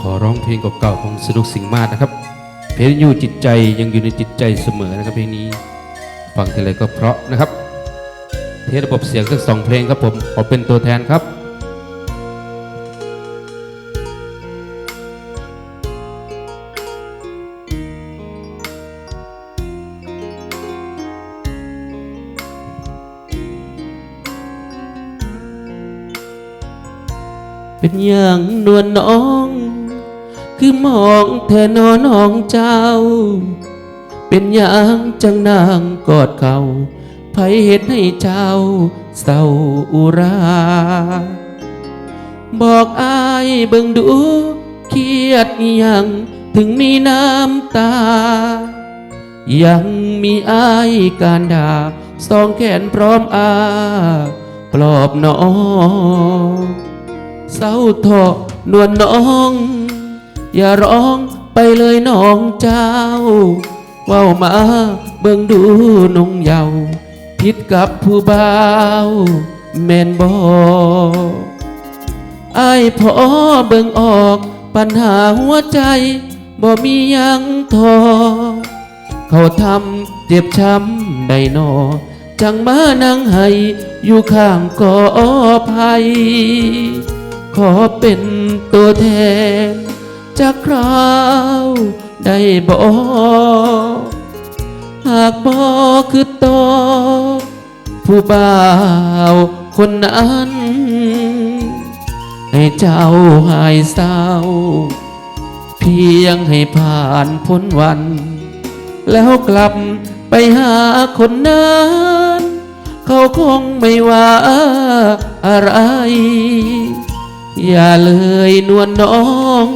ขอร้องเพลงเก่าๆของสนุกสิงห์มาศนะครับ เพลงอยู่จิตใจยังอยู่ในจิตใจเสมอนะครับเพลงนี้ฟังทีไรก็เพราะนะครับ เทสระบบเสียงสักสองเพลงครับผมขอเป็นตัวแทนครับเป็นอย่างนวลน้อง คือมองแทนอน้องเจ้า เป็นอย่างจังนางกอดเขาไผเหตุให้เจ้าเศร้าอุรา บอกอายเบิ่งดูเครียดยังถึงมีน้ำตา ยังมีอายการด่าสองแขนพร้อมอา ปลอบน้องเศร้าเถอะนวลน้อง อย่าร้องไปเลยน้องเจ้า เว้ามาเบิ่งดูนงเยาว์ผิดกับผู้บ่าวแม่นบอไอ้ายพอเบิ่งออกปัญหาหัวใจบ่มียังทอ เขาทำเจ็บช้ำใดหนอ จังมานั่งให้อยู่ข้างกอภัย ขอเป็นตัวแทน จากคราวได้บอกหากบอกคือตอผู้บ่าวคนนั้น ให้เจ้าหายเศร้า เพียงให้ผ่านพ้นวัน แล้วกลับไปหาคนนั้น เขาคงไม่ว่าอะไร อย่าเลยนวลน้อง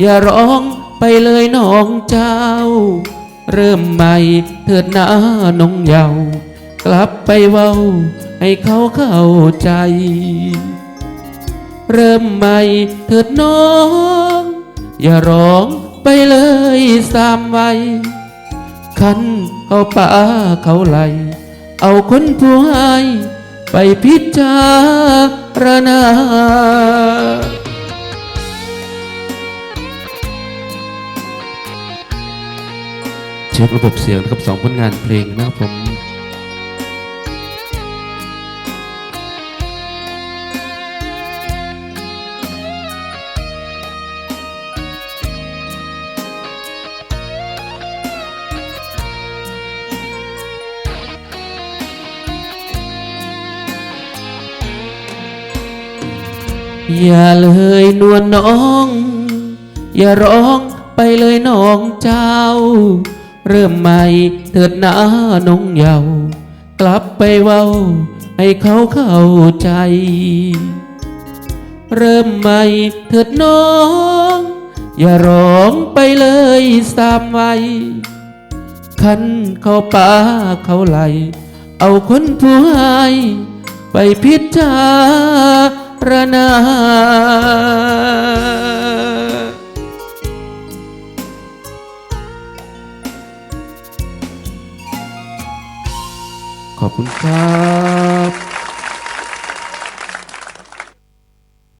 อย่าร้องไปเลยน้องเจ้า เริ่มใหม่เถิดหน้าน้องเยาว์กลับไปเว้า ให้เขาเข้าใจ เริ่มใหม่เถิดน้อง อย่าร้องไปเลยสามวัยคันเขาป่าเขาไหล เอาคนผู้ให้ไปพิจารณา ช็คระบบเสียงนะครับสองผลงานเพลงนะครับผมอย่าเลยนวลน้อง อย่าร้องไปเลยน้องเจ้า เริ่มใหม่เถิดหน้าน้องเยาว์กลับไปเว้า ให้เขาเข้าใจ เริ่มใหม่เถิดน้อง อย่าร้องไปเลยสามวัยคันเขาป่าเขาไหล เอาคนผู้ให้ไปพิจารณา ขอบคุณครับ